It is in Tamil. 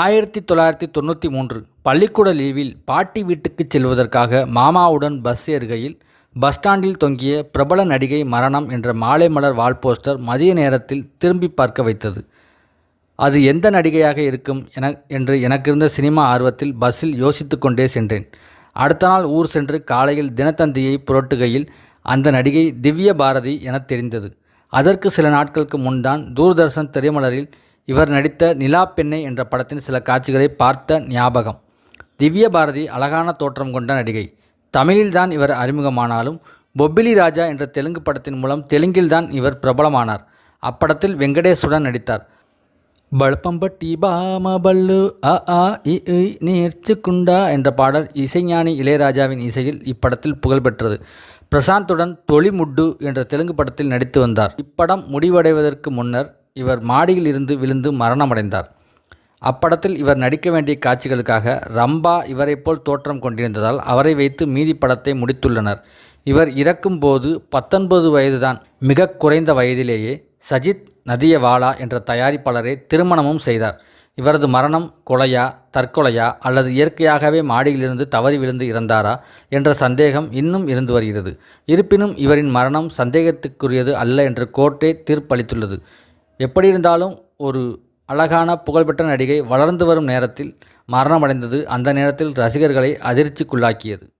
ஆயிரத்தி தொள்ளாயிரத்தி தொண்ணூற்றி மூன்று பள்ளிக்கூட லீவில் பாட்டி வீட்டுக்கு செல்வதற்காக மாமாவுடன் பஸ் ஏறுகையில் பஸ் ஸ்டாண்டில் தொங்கிய பிரபல நடிகை மரணம் என்ற மாலை மலர் வால் போஸ்டர் மதிய நேரத்தில் திரும்பி பார்க்க வைத்தது. அது எந்த நடிகையாக இருக்கும் என என்று எனக்கிருந்த சினிமா ஆர்வத்தில் பஸ்ஸில் யோசித்து கொண்டே சென்றேன். அடுத்த நாள் ஊர் சென்று காலையில் தினத்தந்தியை புரட்டுகையில் அந்த நடிகை திவ்ய பாரதி என தெரிந்தது. அதற்கு சில நாட்களுக்கு முன்தான் தூர்தர்ஷன் திரைமலரில் இவர் நடித்த நிலா பெண்ணை என்ற படத்தின் சில காட்சிகளை பார்த்த ஞாபகம். திவ்ய பாரதி அழகான தோற்றம் கொண்ட நடிகை. தமிழில்தான் இவர் அறிமுகமானாலும் பொப்பிலி ராஜா என்ற தெலுங்கு படத்தின் மூலம் தெலுங்கில்தான் இவர் பிரபலமானார். அப்படத்தில் வெங்கடேஷுடன் நடித்தார். பல்பம்பட்டி பாம பல்லு அ ஆ இ இ நேர்ச்சுக்குண்டா என்ற பாடல் இசைஞானி இளையராஜாவின் இசையில் இப்படத்தில் புகழ்பெற்றது பிரசாந்துடன் தொளிமுட்டு என்ற தெலுங்கு படத்தில் நடித்து வந்தார். இப்படம் முடிவடைவதற்கு முன்னர் இவர் மாடியில் இருந்து விழுந்து மரணமடைந்தார். அப்படத்தில் இவர் நடிக்க வேண்டிய காட்சிகளுக்காக ரம்பா இவரைப் போல் தோற்றம் கொண்டிருந்ததால் அவரை வைத்து மீதி படத்தை முடித்துள்ளனர். இவர் இறக்கும்போது பத்தொன்பது வயதுதான் மிக குறைந்த வயதிலேயே சஜித் நதியவாலா என்ற தயாரிப்பாளரை திருமணமும் செய்தார். இவரது மரணம் கொலையா தற்கொலையா அல்லது இயற்கையாகவே மாடியிலிருந்து தவறி விழுந்து இறந்தாரா என்ற சந்தேகம் இன்னும் இருந்து வருகிறது. இருப்பினும் இவரின் மரணம் சந்தேகத்துக்குரியது அல்ல என்று கோர்ட்டே தீர்ப்பளித்துள்ளது. எப்படி இருந்தாலும் ஒரு அழகான புகழ்பெற்ற நடிகை வளர்ந்து வரும் நேரத்தில் மரணமடைந்தது அந்த நேரத்தில் ரசிகர்களை அதிர்ச்சிக்குள்ளாக்கியது.